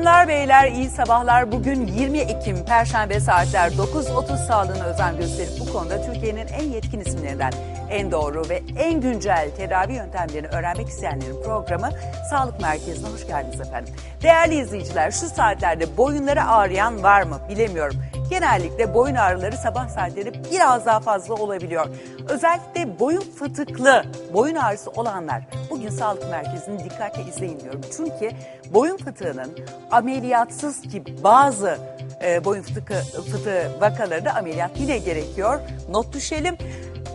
Hanımlar beyler iyi sabahlar. Bugün 20 Ekim Perşembe saatler 9.30 sağlığına özen gösterip bu konuda Türkiye'nin en yetkin isimlerinden en doğru ve en güncel tedavi yöntemlerini öğrenmek isteyenlerin programı Sağlık Merkezi'ne hoş geldiniz efendim. Değerli izleyiciler şu saatlerde boyunları ağrıyan var mı bilemiyorum. Genellikle boyun ağrıları sabah saatleri biraz daha fazla olabiliyor. Özellikle boyun fıtıklı, boyun ağrısı olanlar bugün sağlık merkezini dikkatle izleyin diyorum. Çünkü boyun fıtığının ameliyatsız ki bazı e, boyun fıtığı, fıtığı vakalarında ameliyat yine gerekiyor. Not düşelim.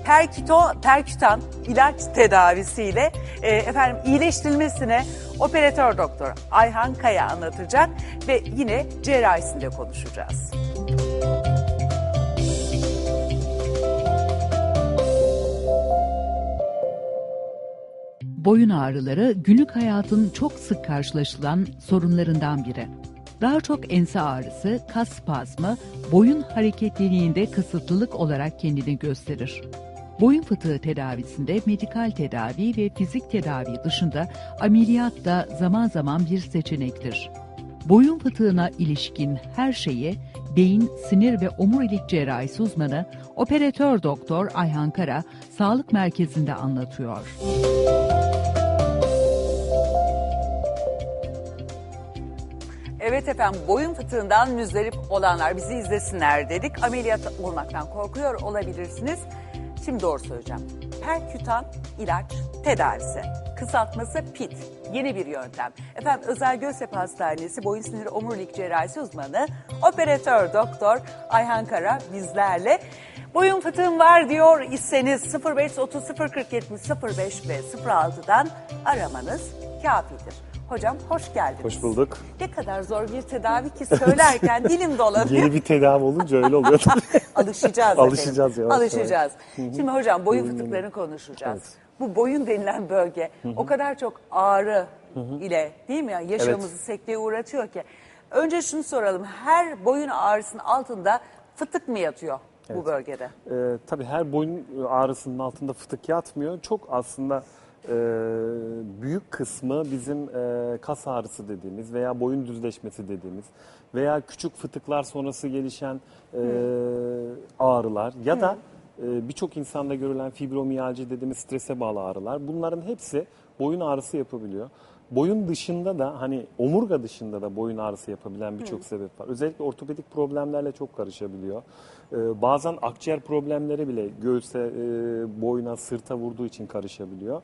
Perkito, perkütan ilaç tedavisiyle e, efendim iyileştirilmesine operatör doktor Ayhan Kaya anlatacak ve yine cerrahisinde konuşacağız. Boyun ağrıları günlük hayatın çok sık karşılaşılan sorunlarından biri. Daha çok ense ağrısı, kas spazmı, boyun hareketliliğinde kısıtlılık olarak kendini gösterir. Boyun fıtığı tedavisinde medikal tedavi ve fizik tedavi dışında ameliyat da zaman zaman bir seçenektir. Boyun fıtığına ilişkin her şeyi beyin, sinir ve omurilik cerrahisi uzmanı operatör doktor Ayhan Kara sağlık merkezinde anlatıyor. Evet efendim boyun fıtığından müzdarip olanlar bizi izlesinler dedik. Ameliyat olmaktan korkuyor olabilirsiniz. Şimdi doğru söyleyeceğim. Perkütan ilaç tedavisi. Kısaltması PIT. Yeni bir yöntem. Efendim Özel Göztepe Hastanesi Boyun Sinir Omurilik Cerrahisi uzmanı operatör doktor Ayhan Kara bizlerle. Boyun fıtığım var diyor iseniz 0530 040 70 05 ve 06'dan aramanız kafidir. Hocam hoş geldiniz. Hoş bulduk. Ne kadar zor bir tedavi ki söylerken dilim dolanıyor. Yeni bir tedavi olunca öyle oluyor. Alışacağız Alışacağız yavaş Alışacağız. Şimdi hocam boyun fıtıklarını konuşacağız. Evet. Bu boyun denilen bölge o kadar çok ağrı ile değil mi? Yaşamımızı sekteye uğratıyor ki. Önce şunu soralım. Her boyun ağrısının altında fıtık mı yatıyor bu Evet. bölgede? Ee, tabii her boyun ağrısının altında fıtık yatmıyor. Çok aslında e, büyük kısmı bizim e, kas ağrısı dediğimiz veya boyun düzleşmesi dediğimiz veya küçük fıtıklar sonrası gelişen e, ağrılar ya da e, birçok insanda görülen fibromiyalji dediğimiz strese bağlı ağrılar. Bunların hepsi boyun ağrısı yapabiliyor. Boyun dışında da hani omurga dışında da boyun ağrısı yapabilen birçok sebep var. Özellikle ortopedik problemlerle çok karışabiliyor. Ee, bazen akciğer problemleri bile göğüse, e, boyuna, sırta vurduğu için karışabiliyor.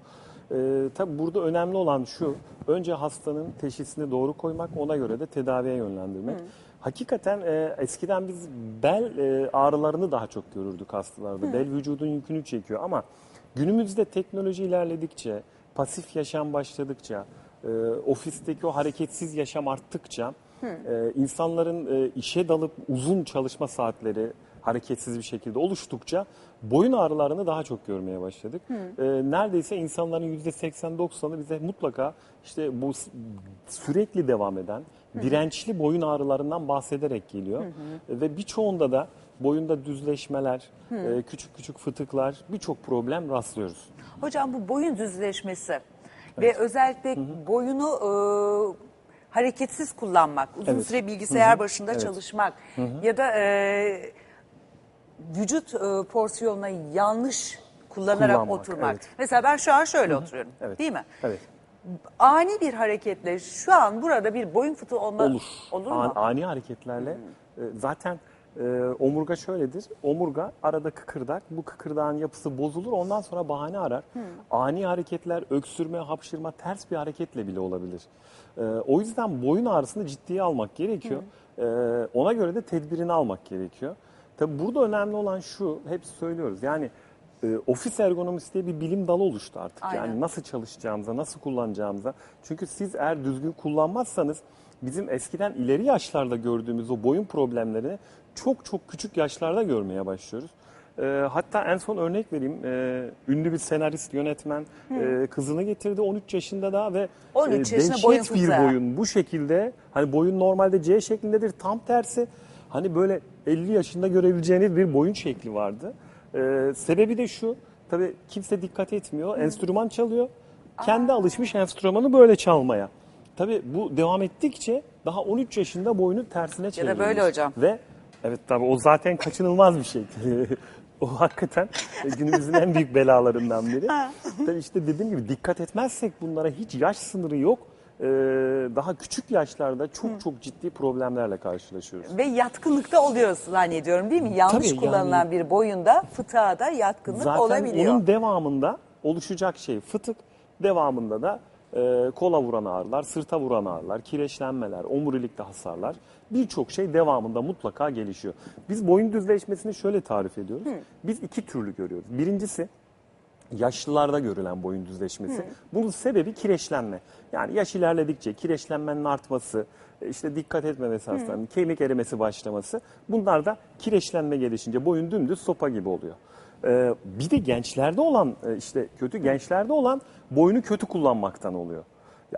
Ee, tabii burada önemli olan şu, önce hastanın teşhisini doğru koymak, ona göre de tedaviye yönlendirmek. Hakikaten e, eskiden biz bel e, ağrılarını daha çok görürdük hastalarda. Bel vücudun yükünü çekiyor ama günümüzde teknoloji ilerledikçe, pasif yaşam başladıkça, e, ofisteki o hareketsiz yaşam arttıkça e, insanların e, işe dalıp uzun çalışma saatleri hareketsiz bir şekilde oluştukça boyun ağrılarını daha çok görmeye başladık. E, neredeyse insanların %80-90'ı bize mutlaka işte bu sürekli devam eden dirençli boyun ağrılarından bahsederek geliyor. Ve birçoğunda da boyunda düzleşmeler, e, küçük küçük fıtıklar, birçok problem rastlıyoruz. Hocam bu boyun düzleşmesi ve özellikle boyunu e, hareketsiz kullanmak, uzun Evet. süre bilgisayar başında Evet. çalışmak ya da e, vücut e, porsiyonuna yanlış kullanarak Kullanmak, oturmak. evet. Mesela ben şu an şöyle oturuyorum Evet. değil mi? Evet. Ani bir hareketle şu an burada bir boyun fıtığı olma, Olur. olur mu? ani hareketlerle e, zaten e, omurga şöyledir. Omurga arada kıkırdak. Bu kıkırdağın yapısı bozulur. Ondan sonra bahane arar. Ani hareketler, öksürme, hapşırma ters bir hareketle bile olabilir. E, o yüzden boyun ağrısını ciddiye almak gerekiyor. E, ona göre de tedbirini almak gerekiyor. Tabii burada önemli olan şu, hep söylüyoruz. Yani e, ofis ergonomisi diye bir bilim dalı oluştu artık. Aynen. Yani nasıl çalışacağımıza, nasıl kullanacağımıza. Çünkü siz eğer düzgün kullanmazsanız bizim eskiden ileri yaşlarda gördüğümüz o boyun problemlerini çok çok küçük yaşlarda görmeye başlıyoruz. Ee, hatta en son örnek vereyim. Ee, ünlü bir senarist, yönetmen e, kızını getirdi 13 yaşında daha ve 13 e, yaşında dehşet boyun bir fıtığı. boyun bu şekilde hani boyun normalde C şeklindedir tam tersi hani böyle 50 yaşında görebileceğiniz bir boyun şekli vardı. Ee, sebebi de şu tabii kimse dikkat etmiyor enstrüman çalıyor kendi alışmış enstrümanı böyle çalmaya. Tabii bu devam ettikçe daha 13 yaşında boynu tersine çevirmiş. böyle hocam. Ve evet tabii o zaten kaçınılmaz bir şey. o hakikaten günümüzün en büyük belalarından biri. Tabii işte dediğim gibi dikkat etmezsek bunlara hiç yaş sınırı yok. Ee, daha küçük yaşlarda çok çok ciddi problemlerle karşılaşıyoruz. Ve yatkınlıkta oluyor zannediyorum değil mi? Yanlış Tabii, kullanılan yani- bir boyunda fıtığa da yatkınlık Zaten olabiliyor. onun devamında oluşacak şey fıtık, devamında da e, kola vuran ağrılar, sırta vuran ağrılar, kireçlenmeler, omurilikte hasarlar birçok şey devamında mutlaka gelişiyor. Biz boyun düzleşmesini şöyle tarif ediyoruz. Biz iki türlü görüyoruz. Birincisi yaşlılarda görülen boyun düzleşmesi. Bunun sebebi kireçlenme. Yani yaş ilerledikçe kireçlenmenin artması, işte dikkat etmemesi hastanın, kemik erimesi başlaması. Bunlar da kireçlenme gelişince boyun dümdüz sopa gibi oluyor. Ee, bir de gençlerde olan e, işte kötü gençlerde olan boynu kötü kullanmaktan oluyor.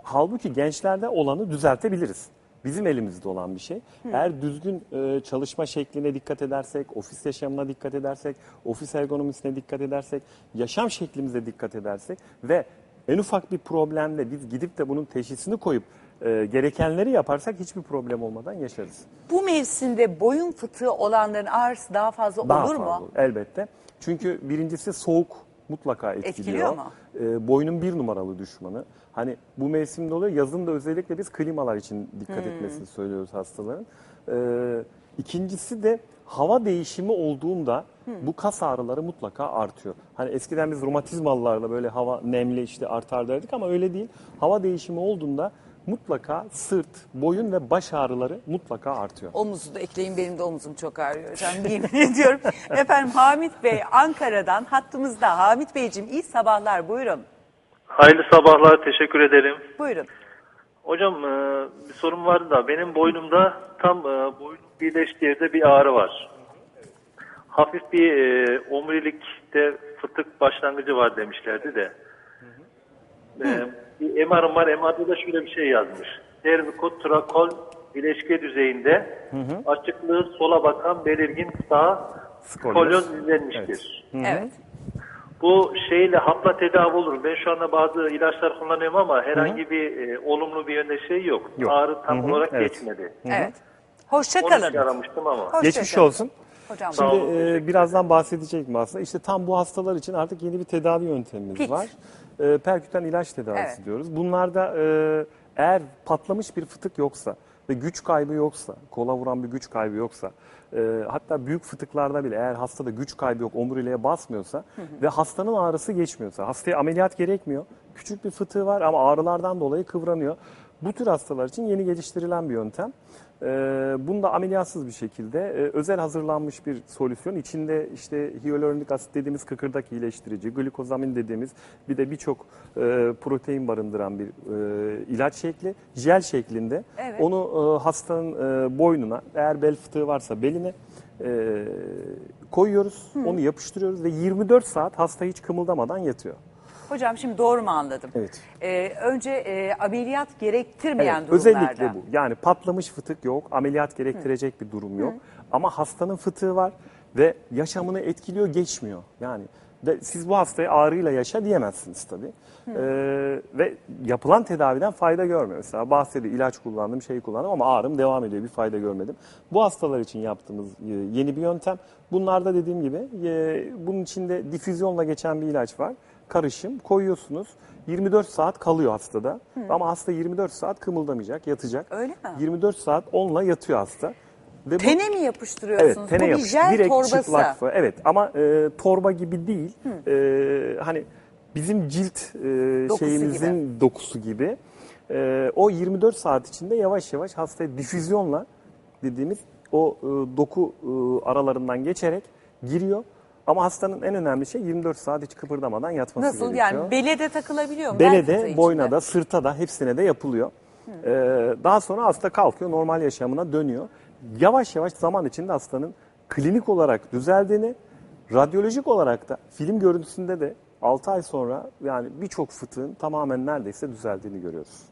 Halbuki gençlerde olanı düzeltebiliriz. Bizim elimizde olan bir şey. Eğer düzgün e, çalışma şekline dikkat edersek, ofis yaşamına dikkat edersek, ofis ergonomisine dikkat edersek, yaşam şeklimize dikkat edersek ve en ufak bir problemde biz gidip de bunun teşhisini koyup e, gerekenleri yaparsak hiçbir problem olmadan yaşarız. Bu mevsimde boyun fıtığı olanların ağrısı daha fazla Daha olur fazla mu? Elbette. Çünkü birincisi soğuk mutlaka etkiliyor. Etkiliyor mu? Ee, boynun bir numaralı düşmanı. Hani bu mevsimde oluyor. Yazın da özellikle biz klimalar için dikkat Hmm. etmesini söylüyoruz hastaların. Ee, ikincisi de hava değişimi olduğunda Hmm. bu kas ağrıları mutlaka artıyor. Hani eskiden biz romatizmalılarla böyle hava nemli işte artar derdik ama öyle değil. Hava değişimi olduğunda mutlaka sırt, boyun ve baş ağrıları mutlaka artıyor. Omuzu da ekleyin benim de omuzum çok ağrıyor hocam yemin ediyorum. Efendim Hamit Bey Ankara'dan hattımızda. Hamit Beyciğim iyi sabahlar buyurun. Hayırlı sabahlar, teşekkür ederim. Buyurun. Hocam e, bir sorum vardı da benim boynumda tam e, boynum birleştiği yerde bir ağrı var. Hafif bir e, omurilikte fıtık başlangıcı var demişlerdi de. E, bir MR'ım var, MR'da da şöyle bir şey yazmış. Cervicotrakol bileşke düzeyinde açıklığı sola bakan belirgin sağ Skolyoz. skolyoz izlenmiştir. Evet. Bu şeyle hapla tedavi olur. Ben şu anda bazı ilaçlar kullanıyorum ama herhangi bir e, olumlu bir yönde şey yok. Yok. Ağrı tam Hı hı, olarak evet. geçmedi. Evet. Hoşça Onun kalın. için aramıştım ama. Hoşça Geçmiş kalın. olsun. Hocam Şimdi olun, e, birazdan bahsedecektim aslında. İşte tam bu hastalar için artık yeni bir tedavi yöntemimiz Pit. var. E, perkütan ilaç tedavisi Evet. diyoruz. Bunlarda e, eğer patlamış bir fıtık yoksa ve güç kaybı yoksa, kola vuran bir güç kaybı yoksa, e, hatta büyük fıtıklarda bile eğer hastada güç kaybı yok, omuriliğe basmıyorsa ve hastanın ağrısı geçmiyorsa, hastaya ameliyat gerekmiyor, küçük bir fıtığı var ama ağrılardan dolayı kıvranıyor. Bu tür hastalar için yeni geliştirilen bir yöntem. Ee, bunda ameliyatsız bir şekilde e, özel hazırlanmış bir solüsyon. İçinde işte hyaluronik asit dediğimiz kıkırdak iyileştirici, glikozamin dediğimiz bir de birçok e, protein barındıran bir e, ilaç şekli. Jel şeklinde. Evet. Onu hastanın boynuna eğer bel fıtığı varsa beline koyuyoruz. Onu yapıştırıyoruz ve 24 saat hasta hiç kımıldamadan yatıyor. Hocam şimdi doğru mu anladım? Evet. Ee, önce e, ameliyat gerektirmeyen Evet, durumlarda. özellikle bu. Yani patlamış fıtık yok, ameliyat gerektirecek bir durum yok. Ama hastanın fıtığı var ve yaşamını etkiliyor, geçmiyor. Yani ve siz bu hastaya ağrıyla yaşa diyemezsiniz tabii. Ee, ve yapılan tedaviden fayda görmüyor. Mesela bahsediyor ilaç kullandım, şey kullandım ama ağrım devam ediyor, bir fayda görmedim. Bu hastalar için yaptığımız e, yeni bir yöntem. Bunlarda dediğim gibi e, bunun içinde difüzyonla geçen bir ilaç var. Karışım koyuyorsunuz. 24 saat kalıyor hastada. Ama hasta 24 saat kımıldamayacak, yatacak. Öyle mi? 24 saat onunla yatıyor hasta. Ve bu- Tene mi yapıştırıyorsunuz? Evet, tene bu bir yapış. jel Direkt torbası. çıplak. Evet ama e, torba gibi değil. E, hani bizim cilt e, Dokusu şeyimizin dokusu gibi. E, o 24 saat içinde yavaş yavaş hastaya difüzyonla dediğimiz o e, doku e, aralarından geçerek giriyor. Ama hastanın en önemli şey 24 saat hiç kıpırdamadan yatması Nasıl gerekiyor. yani bele de takılabiliyor mu? Belede, boyna da, sırta da hepsine de yapılıyor. Ee, daha sonra hasta kalkıyor, normal yaşamına dönüyor. Yavaş yavaş zaman içinde hastanın klinik olarak düzeldiğini, radyolojik olarak da film görüntüsünde de 6 ay sonra yani birçok fıtığın tamamen neredeyse düzeldiğini görüyoruz.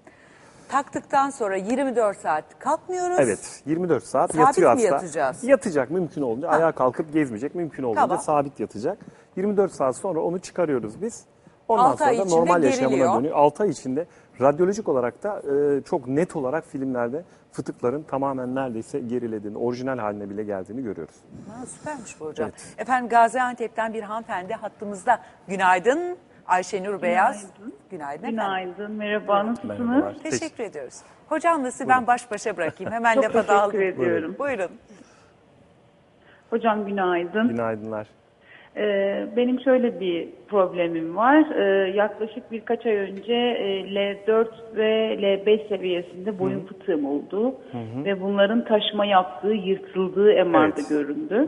Taktıktan sonra 24 saat kalkmıyoruz. Evet, 24 saat Sabit yatıyor mi hasta. yatacağız? Yatacak mümkün olunca, ayağa kalkıp gezmeyecek, mümkün olunca Tamam. sabit yatacak. 24 saat sonra onu çıkarıyoruz biz. Ondan Altı sonra da normal geriliyor. yaşamına dönüyor. 6 ay içinde radyolojik olarak da e, çok net olarak filmlerde fıtıkların tamamen neredeyse gerilediğini, orijinal haline bile geldiğini görüyoruz. Ha, süpermiş bu hocam. Evet. Efendim Gaziantep'ten bir hanımefendi hattımızda. Günaydın Ayşenur Beyaz. Günaydın. efendim. Günaydın, merhaba. Nasılsınız? Merhabalar. Teşekkür ediyoruz. Hocamla sizi ben baş başa bırakayım. Hemen Çok lafa teşekkür daldım. ediyorum. Buyurun. Hocam günaydın. Günaydınlar. Ee, benim şöyle bir problemim var. Ee, yaklaşık birkaç ay önce e, L4 ve L5 seviyesinde boyun fıtığım oldu. Ve bunların taşma yaptığı, yırtıldığı MR'da Evet. göründü.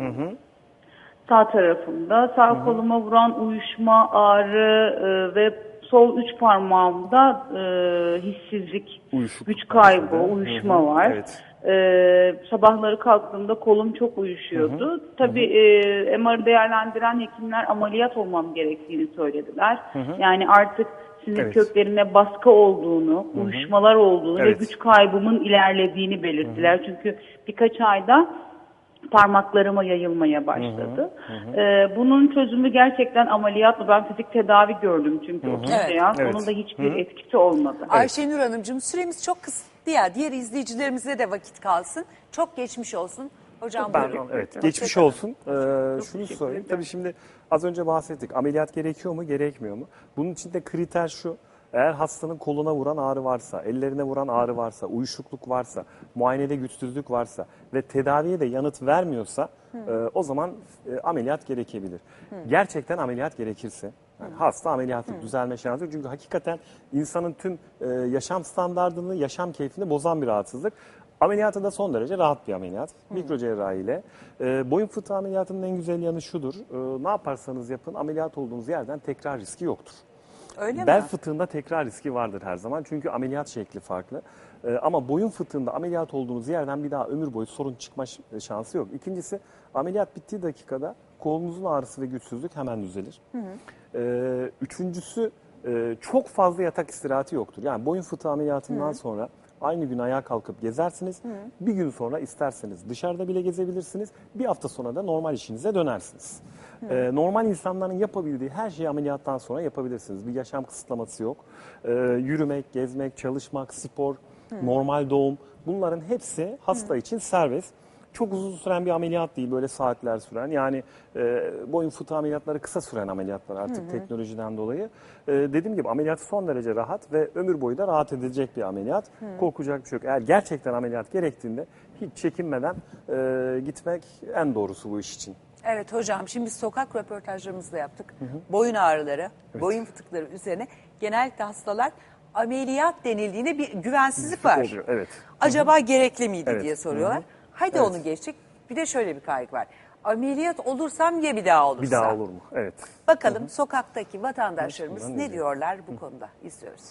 Sağ tarafımda, sağ koluma vuran uyuşma, ağrı e, ve sol üç parmağımda e, hissizlik, Uyuşukluk güç kaybı, şurada. uyuşma Hı hı, var. evet. Ee, sabahları kalktığımda kolum çok uyuşuyordu. Tabii e, MR'ı değerlendiren hekimler ameliyat olmam gerektiğini söylediler. Yani artık sinir Evet. köklerine baskı olduğunu, uyuşmalar olduğunu Evet. ve güç kaybımın ilerlediğini belirttiler. Çünkü birkaç ayda parmaklarıma yayılmaya başladı. Ee, bunun çözümü gerçekten ameliyat mı? Ben fizik tedavi gördüm çünkü o Evet. seans. Evet. Onun da hiçbir etkisi olmadı. Ayşenur Hanımcığım süremiz çok kısıtlı ya. Diğer izleyicilerimize de vakit kalsın. Çok geçmiş olsun. Hocam Ben, buyurun. evet, geçmiş olsun. Ee, şunu söyleyeyim. Tabii şimdi az önce bahsettik. Ameliyat gerekiyor mu, gerekmiyor mu? Bunun için de kriter şu. Eğer hastanın koluna vuran ağrı varsa, ellerine vuran ağrı varsa, uyuşukluk varsa, muayenede güçsüzlük varsa ve tedaviye de yanıt vermiyorsa e, o zaman e, ameliyat gerekebilir. Gerçekten ameliyat gerekirse yani hasta ameliyatı düzelme şansı yok. Çünkü hakikaten insanın tüm e, yaşam standartını, yaşam keyfini bozan bir rahatsızlık. Ameliyatı da son derece rahat bir ameliyat. Mikro cerrahiyle. E, boyun fıtığı ameliyatının en güzel yanı şudur. E, ne yaparsanız yapın ameliyat olduğunuz yerden tekrar riski yoktur. Öyle Bel mi? fıtığında tekrar riski vardır her zaman. Çünkü ameliyat şekli farklı. Ee, ama boyun fıtığında ameliyat olduğunuz yerden bir daha ömür boyu sorun çıkma ş- şansı yok. İkincisi ameliyat bittiği dakikada kolunuzun ağrısı ve güçsüzlük hemen düzelir. Ee, üçüncüsü e, çok fazla yatak istirahati yoktur. Yani boyun fıtığı ameliyatından sonra aynı gün ayağa kalkıp gezersiniz. Bir gün sonra isterseniz dışarıda bile gezebilirsiniz. Bir hafta sonra da normal işinize dönersiniz. Ee, normal insanların yapabildiği her şeyi ameliyattan sonra yapabilirsiniz. Bir yaşam kısıtlaması yok. Ee, yürümek, gezmek, çalışmak, spor, normal doğum bunların hepsi hasta için serbest. Çok uzun süren bir ameliyat değil, böyle saatler süren. Yani e, boyun fıtığı ameliyatları kısa süren ameliyatlar artık teknolojiden dolayı. E, dediğim gibi ameliyat son derece rahat ve ömür boyu da rahat edilecek bir ameliyat. Korkacak bir şey yok. Eğer gerçekten ameliyat gerektiğinde hiç çekinmeden e, gitmek en doğrusu bu iş için. Evet hocam şimdi biz sokak röportajlarımızı da yaptık. Boyun ağrıları, boyun fıtıkları üzerine genellikle hastalar ameliyat denildiğinde bir güvensizlik var. oluyor, evet. Acaba gerekli miydi Evet. diye soruyorlar. Hı hı. Haydi Evet. onu geçtik. Bir de şöyle bir kaygı var. Ameliyat olursam ya bir daha olursa. Bir daha olur mu? Evet. Bakalım sokaktaki vatandaşlarımız Bunlar ne ne diyor? diyorlar bu konuda izliyoruz.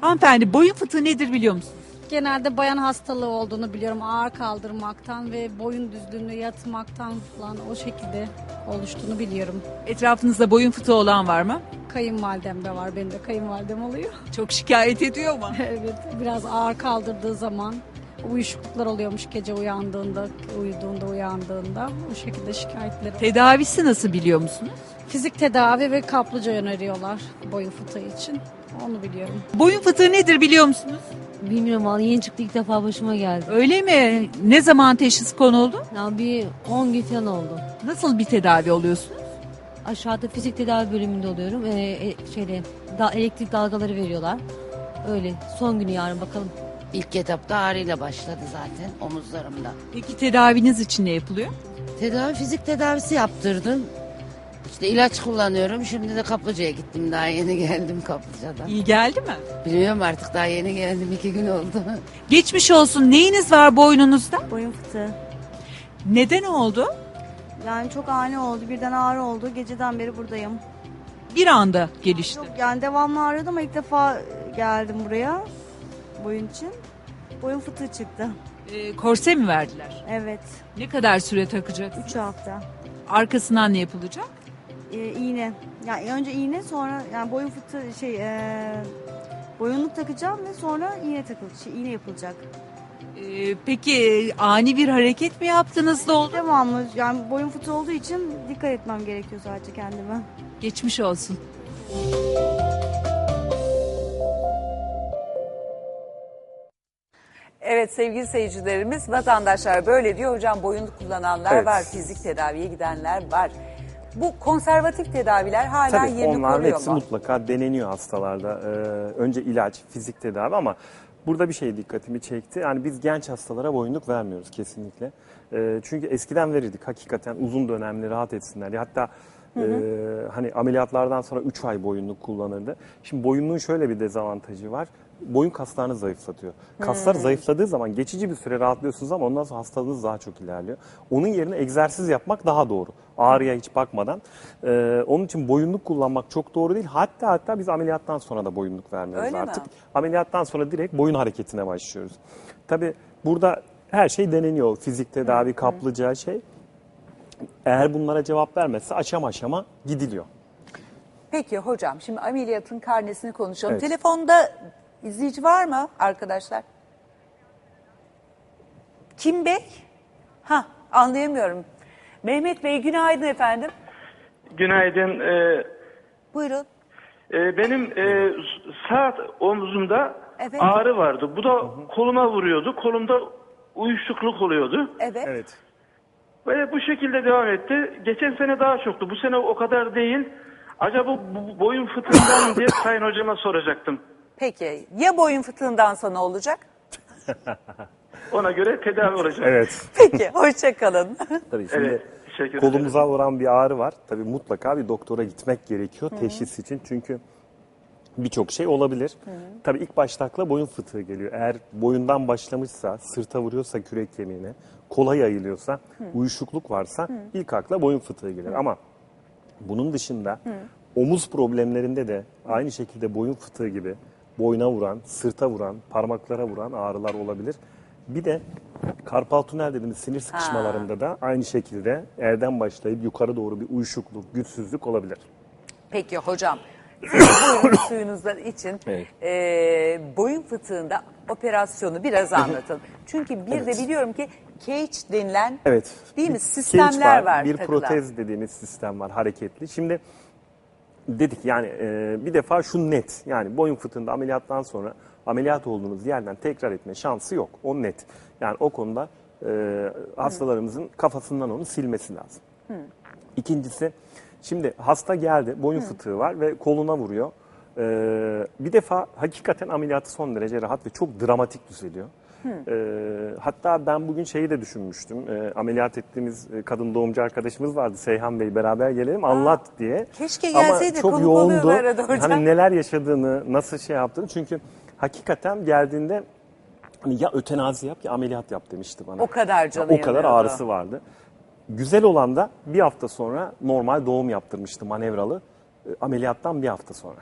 Hanımefendi boyun fıtığı nedir biliyor musunuz? Genelde bayan hastalığı olduğunu biliyorum. Ağır kaldırmaktan ve boyun düzlüğünde yatmaktan falan o şekilde oluştuğunu biliyorum. Etrafınızda boyun fıtığı olan var mı? Kayınvalidem de var. Benim de kayınvalidem oluyor. Çok şikayet ediyor mu? evet. Biraz ağır kaldırdığı zaman uyuşukluklar oluyormuş gece uyandığında, uyuduğunda, uyandığında. O şekilde şikayetleri oluyor. Tedavisi nasıl biliyor musunuz? Fizik tedavi ve kaplıca öneriyorlar boyun fıtığı için. Onu biliyorum. Boyun fıtığı nedir biliyor musunuz? Bilmiyorum valla yeni çıktı ilk defa başıma geldi. Öyle mi? Ne zaman teşhis konuldu? Ya bir 10 gün falan oldu. Nasıl bir tedavi oluyorsunuz? Aşağıda fizik tedavi bölümünde oluyorum. Ee, e, şeyde da, elektrik dalgaları veriyorlar. Öyle son günü yarın bakalım. İlk etapta ağrıyla başladı zaten omuzlarımda. Peki tedaviniz için ne yapılıyor? Tedavi fizik tedavisi yaptırdım. İşte ilaç kullanıyorum. Şimdi de kaplıcaya gittim. Daha yeni geldim kaplıcadan. İyi geldi mi? Bilmiyorum artık daha yeni geldim. iki gün oldu. Geçmiş olsun. Neyiniz var boynunuzda? Boyun fıtığı. Neden oldu? Yani çok ani oldu. Birden ağrı oldu. Geceden beri buradayım. Bir anda gelişti. Çok yani devamlı ağrıyordu ama ilk defa geldim buraya. Boyun için. Boyun fıtığı çıktı. Ee, korse mi verdiler? Evet. Ne kadar süre takacaksınız? 3 hafta. Arkasından ne yapılacak? Ee, iğne. Yani önce iğne sonra yani boyun fıtığı şey ee, boyunluk takacağım ve sonra iğne takılacak. Şey, iğne yapılacak. Ee, peki ani bir hareket mi yaptınız da oldu? Devamlı yani boyun fıtığı olduğu için dikkat etmem gerekiyor sadece kendime. Geçmiş olsun. Evet sevgili seyircilerimiz, vatandaşlar böyle diyor. Hocam boyunluk kullananlar Evet. var, fizik tedaviye gidenler var. Bu konservatif tedaviler hala Tabii yerini onların koruyor hepsi mu? mu? mutlaka deneniyor hastalarda. Ee, önce ilaç, fizik tedavi ama burada bir şey dikkatimi çekti. Yani biz genç hastalara boyunluk vermiyoruz kesinlikle. Ee, çünkü eskiden verirdik hakikaten uzun dönemli rahat etsinler. Hatta e, hani ameliyatlardan sonra 3 ay boyunluk kullanırdı. Şimdi boyunluğun şöyle bir dezavantajı var. Boyun kaslarını zayıflatıyor. Kaslar zayıfladığı zaman geçici bir süre rahatlıyorsunuz ama ondan sonra hastalığınız daha çok ilerliyor. Onun yerine egzersiz yapmak daha doğru. Ağrıya hiç bakmadan. Ee, onun için boyunluk kullanmak çok doğru değil. Hatta hatta biz ameliyattan sonra da boyunluk vermiyoruz Öyle mi? artık. Ameliyattan sonra direkt boyun hareketine başlıyoruz. Tabii burada her şey deneniyor. Fizik tedavi, kaplıca şey. Eğer bunlara cevap vermezse aşama aşama gidiliyor. Peki hocam şimdi ameliyatın karnesini konuşalım. Evet. Telefonda izleyici var mı arkadaşlar? Kim Bey? Ha anlayamıyorum. Mehmet Bey günaydın efendim. Günaydın. Ee, Buyurun. e, benim e, sağ omzumda Evet. ağrı vardı. Bu da koluma vuruyordu. Kolumda uyuşukluk oluyordu. Evet. Evet. Ve bu şekilde devam etti. Geçen sene daha çoktu. Bu sene o kadar değil. Acaba bu boyun fıtığından mı diye Sayın Hocama soracaktım. Peki ya boyun fıtığındansa ne olacak? Ona göre tedavi olacak. Evet. Peki hoşça kalın. Tabii şimdi Evet, teşekkür ederim. kolumuza vuran bir ağrı var. Tabii mutlaka bir doktora gitmek gerekiyor teşhis için. Çünkü birçok şey olabilir. Tabii ilk başta akla boyun fıtığı geliyor. Eğer boyundan başlamışsa, sırta vuruyorsa kürek kemiğine, kola yayılıyorsa, uyuşukluk varsa ilk akla boyun fıtığı gelir. Ama bunun dışında omuz problemlerinde de aynı şekilde boyun fıtığı gibi boyuna vuran, sırta vuran, parmaklara vuran ağrılar olabilir. Bir de karpal tünel dediğimiz sinir sıkışmalarında da aynı şekilde elden başlayıp yukarı doğru bir uyuşukluk, güçsüzlük olabilir. Peki hocam. Buyurun suyunuzdan için Evet. eee, boyun fıtığında operasyonu biraz anlatın. Çünkü bir de biliyorum ki cage denilen Evet. değil mi Bir sistemler cage var, Bir takılan. protez dediğimiz sistem var hareketli. Şimdi dedik yani e, bir defa şu net. Yani boyun fıtığında ameliyattan sonra ameliyat olduğunuz yerden tekrar etme şansı yok. O net. Yani o konuda e, hastalarımızın kafasından onu silmesi lazım. İkincisi şimdi hasta geldi boyun fıtığı var ve koluna vuruyor. Ee, bir defa hakikaten ameliyatı son derece rahat ve çok dramatik düzeliyor. Ee, hatta ben bugün şeyi de düşünmüştüm. Ee, ameliyat ettiğimiz e, kadın doğumcu arkadaşımız vardı Seyhan Bey beraber gelelim anlat diye. keşke Ama gelseydi, çok konuk oluyor yoğundu. bu arada hocam. Hani neler yaşadığını, nasıl şey yaptığını. Çünkü hakikaten geldiğinde hani ya ötenazi yap ya ameliyat yap demişti bana. O kadar canı O kadar yanıyordu. ağrısı vardı. Güzel olan da bir hafta sonra normal doğum yaptırmıştı manevralı. E, Ameliyattan bir hafta sonra.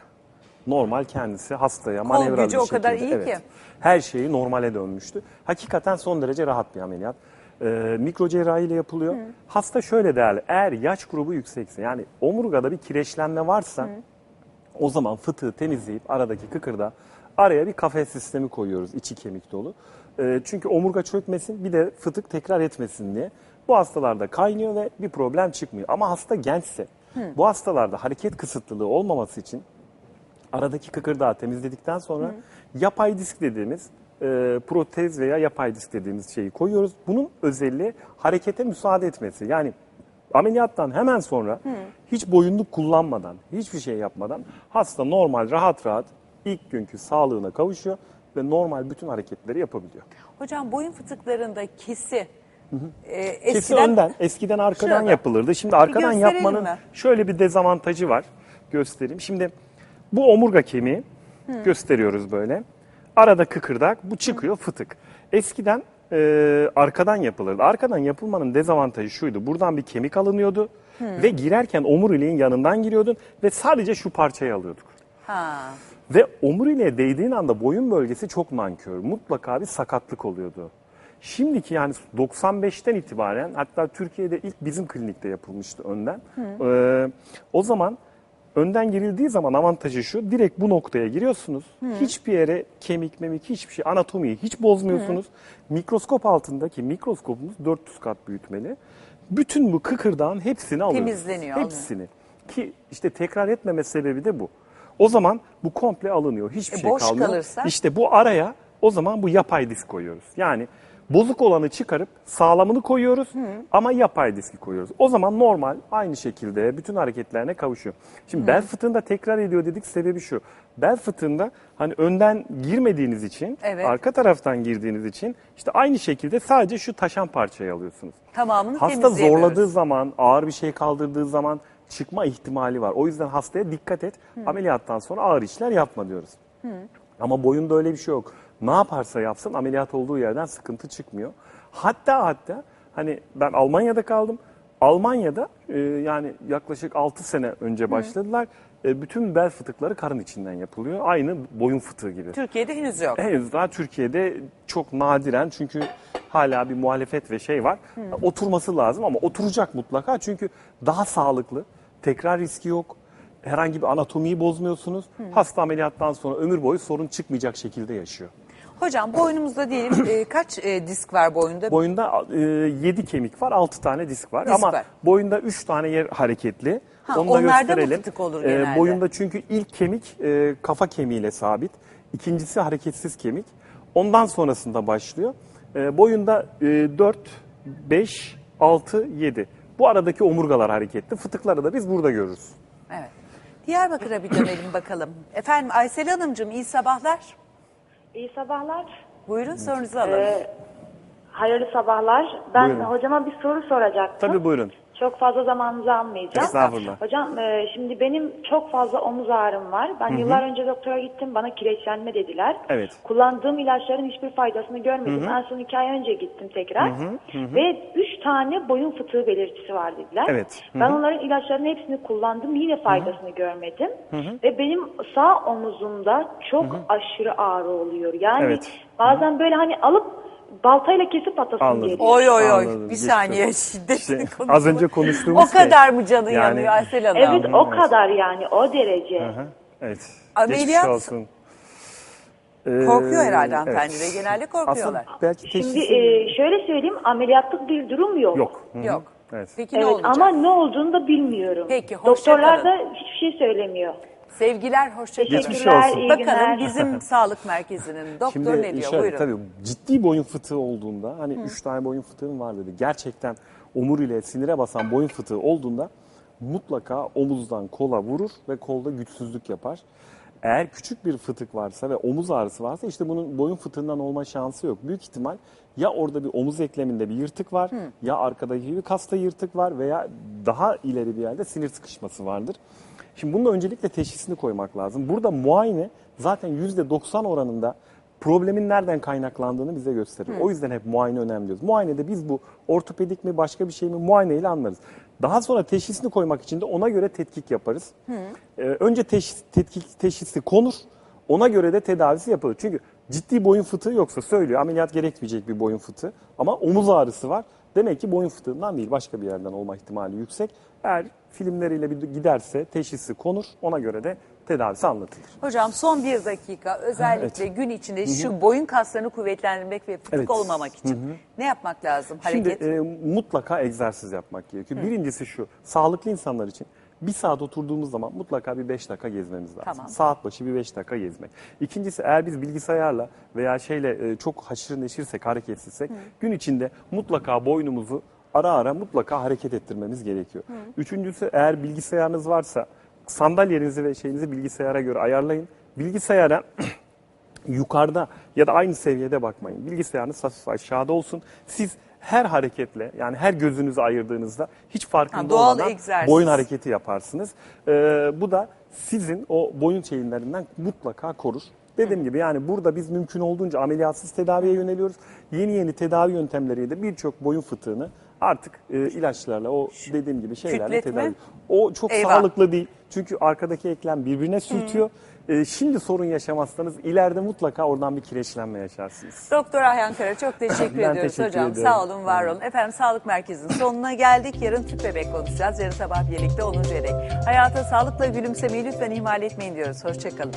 Normal kendisi hastaya manevralı gücü bir o kadar iyi ki. Her şeyi normale dönmüştü. Hakikaten son derece rahat bir ameliyat. E, mikro cerrahi ile yapılıyor. Hasta şöyle değerli. Eğer yaş grubu yüksekse yani omurgada bir kireçlenme varsa o zaman fıtığı temizleyip aradaki kıkırda araya bir kafes sistemi koyuyoruz içi kemik dolu. Ee, çünkü omurga çökmesin bir de fıtık tekrar etmesin diye. Bu hastalarda kaynıyor ve bir problem çıkmıyor. Ama hasta gençse bu hastalarda hareket kısıtlılığı olmaması için aradaki kıkırdağı temizledikten sonra yapay disk dediğimiz e, protez veya yapay disk dediğimiz şeyi koyuyoruz. Bunun özelliği harekete müsaade etmesi. Yani ameliyattan hemen sonra hiç boyunluk kullanmadan, hiçbir şey yapmadan hasta normal rahat rahat ilk günkü sağlığına kavuşuyor ve normal bütün hareketleri yapabiliyor. Hocam boyun fıtıklarında kesi e, Kesi eskiden önden, eskiden arkadan Şurada. yapılırdı. Şimdi arkadan yapmanın mi? şöyle bir dezavantajı var. Göstereyim. Şimdi bu omurga kemiği gösteriyoruz böyle. Arada kıkırdak, bu çıkıyor fıtık. Eskiden e, arkadan yapılırdı. Arkadan yapılmanın dezavantajı şuydu. Buradan bir kemik alınıyordu ve girerken omuriliğin yanından giriyordun ve sadece şu parçayı alıyorduk. ha, Ve omuriliğe değdiğin anda boyun bölgesi çok nankör. Mutlaka bir sakatlık oluyordu. Şimdiki yani 95'ten itibaren hatta Türkiye'de ilk bizim klinikte yapılmıştı önden. Ee, o zaman önden girildiği zaman avantajı şu direkt bu noktaya giriyorsunuz. Hiçbir yere kemik memik hiçbir şey anatomiyi hiç bozmuyorsunuz. Mikroskop altındaki mikroskopumuz 400 kat büyütmeli. Bütün bu kıkırdağın hepsini alıyoruz. Temizleniyor, Hepsini. Ki işte tekrar etmeme sebebi de bu. O zaman bu komple alınıyor. Hiçbir E, şey boş kalmıyor. kalırsa? İşte bu araya o zaman bu yapay disk koyuyoruz. Yani bozuk olanı çıkarıp sağlamını koyuyoruz ama yapay diski koyuyoruz. O zaman normal aynı şekilde bütün hareketlerine kavuşuyor. Şimdi bel fıtığında tekrar ediyor dedik sebebi şu. Bel fıtığında hani önden girmediğiniz için Evet. arka taraftan girdiğiniz için işte aynı şekilde sadece şu taşan parçayı alıyorsunuz. Tamamını Hasta temizleyemiyoruz. zorladığı zaman, ağır bir şey kaldırdığı zaman çıkma ihtimali var. O yüzden hastaya dikkat et. Ameliyattan sonra ağır işler yapma diyoruz. Ama boyunda öyle bir şey yok. Ne yaparsa yapsın ameliyat olduğu yerden sıkıntı çıkmıyor. Hatta hatta hani ben Almanya'da kaldım. Almanya'da e, yani yaklaşık 6 sene önce başladılar. E, bütün bel fıtıkları karın içinden yapılıyor. Aynı boyun fıtığı gibi. Türkiye'de henüz yok. Henüz daha Türkiye'de çok nadiren çünkü hala bir muhalefet ve şey var. Oturması lazım ama oturacak mutlaka çünkü daha sağlıklı. Tekrar riski yok. Herhangi bir anatomiyi bozmuyorsunuz. Hasta ameliyattan sonra ömür boyu sorun çıkmayacak şekilde yaşıyor. Hocam boynumuzda diyelim e, kaç e, disk var boyunda? Boyunda 7 kemik var, 6 tane disk var. Disk Ama var. boyunda 3 tane yer hareketli. Ha, Onu da onlarda mı gösterelim. fıtık olur Ee, genelde? boyunda çünkü ilk kemik e, kafa kemiğiyle sabit. İkincisi hareketsiz kemik. Ondan sonrasında başlıyor. E, boyunda 4, 5, 6, 7. Bu aradaki omurgalar hareketli. Fıtıkları da biz burada görürüz. Evet. Diyarbakır'a bir dönelim bakalım. Efendim Aysel Hanımcığım iyi sabahlar. İyi sabahlar. Buyurun sorunuzu alın. Ee, hayırlı sabahlar. Ben Buyurun. hocama bir soru soracaktım. Tabii buyurun. Çok fazla zamanınızı almayacağım. Estağfurullah. Hocam e, şimdi benim çok fazla omuz ağrım var. Ben yıllar önce doktora gittim. Bana kireçlenme dediler. Evet. Kullandığım ilaçların hiçbir faydasını görmedim. En son iki ay önce gittim tekrar. Ve üç tane boyun fıtığı belirtisi var dediler. Evet. Hı Ben onların ilaçlarının hepsini kullandım. Yine faydasını görmedim. Ve benim sağ omuzumda çok aşırı ağrı oluyor. Yani Evet. bazen böyle hani alıp baltayla kesip atasım Anladım. geliyor. Oy oy oy Anladım, bir geçti. saniye şiddetini Şey, konuşma. az önce konuştuğumuz O şey. kadar mı canı Yani- yanıyor Aysel Hanım? Evet o Evet. kadar yani o derece. Hı hı. Evet. Ameliyat- Geçmiş olsun. Ee, Korkuyor herhalde hanımefendi evet. ve genelde korkuyorlar. Aslında belki Şimdi e, şöyle söyleyeyim ameliyatlık bir durum yok. yok. Hı hı. Yok. Evet. Peki ne Evet olacak? ama ne olduğunu da bilmiyorum. Peki, Doktorlar da hiçbir şey söylemiyor. Sevgiler, hoşça kalın. Geçmiş olsun. Bakalım bizim sağlık merkezinin doktor Şimdi ne diyor? Buyurun. tabii ciddi boyun fıtığı olduğunda hani üç tane boyun fıtığım var dedi. Gerçekten omuriliğe sinire basan boyun fıtığı olduğunda mutlaka omuzdan kola vurur ve kolda güçsüzlük yapar. Eğer küçük bir fıtık varsa ve omuz ağrısı varsa işte bunun boyun fıtığından olma şansı yok. Büyük ihtimal ya orada bir omuz ekleminde bir yırtık var ya arkadaki bir kasta yırtık var veya daha ileri bir yerde sinir sıkışması vardır. Şimdi bunun öncelikle teşhisini koymak lazım. Burada muayene zaten %90 oranında problemin nereden kaynaklandığını bize gösterir. O yüzden hep muayene önemli diyoruz. Muayenede biz bu ortopedik mi başka bir şey mi muayeneyle anlarız. Daha sonra teşhisini koymak için de ona göre tetkik yaparız. Ee, önce teşhis, tetkik, teşhisi konur. Ona göre de tedavisi yapılır. Çünkü ciddi boyun fıtığı yoksa söylüyor ameliyat gerekmeyecek bir boyun fıtığı. Ama omuz ağrısı var. Demek ki boyun fıtığından değil başka bir yerden olma ihtimali yüksek. Eğer filmleriyle bir giderse teşhisi konur. Ona göre de tedavisi anlatılır. Hocam son bir dakika özellikle gün içinde şu boyun kaslarını kuvvetlendirmek ve fıtık Evet. olmamak için ne yapmak lazım? Şimdi Hareket. e, mutlaka egzersiz yapmak gerekiyor. Birincisi şu, sağlıklı insanlar için bir saat oturduğumuz zaman mutlaka bir 5 dakika gezmemiz lazım. Tamam. Saat başı bir 5 dakika gezmek. İkincisi eğer biz bilgisayarla veya şeyle e, çok haşır neşirsek, hareketsizsek gün içinde mutlaka boynumuzu ara ara mutlaka hareket ettirmemiz gerekiyor. Üçüncüsü eğer bilgisayarınız varsa sandalyenizi ve şeyinizi bilgisayara göre ayarlayın. Bilgisayara yukarıda ya da aynı seviyede bakmayın. Bilgisayarınız hafif aşağıda olsun. Siz her hareketle yani her gözünüzü ayırdığınızda hiç farkında Ha, olmadan egzersiz. boyun hareketi yaparsınız. Ee, bu da sizin o boyun şeylerinden mutlaka korur. Dediğim gibi yani burada biz mümkün olduğunca ameliyatsız tedaviye yöneliyoruz. Yeni yeni tedavi yöntemleriyle birçok boyun fıtığını artık e, ilaçlarla o dediğim gibi şeylerle Kütletme. tedavi. O çok Eyvah. sağlıklı değil. Çünkü arkadaki eklem birbirine sürtüyor. Ee, şimdi sorun yaşamazsanız ileride mutlaka oradan bir kireçlenme yaşarsınız. Doktor Ayhan Kara çok teşekkür Ben ediyoruz teşekkür hocam. ediyorum. Sağ olun, var olun. Efendim Sağlık Merkezi'nin sonuna geldik. Yarın tüp bebek konuşacağız. Yarın sabah birlikte 10. yedek. Hayata sağlıkla gülümsemeyi lütfen ihmal etmeyin diyoruz. Hoşçakalın.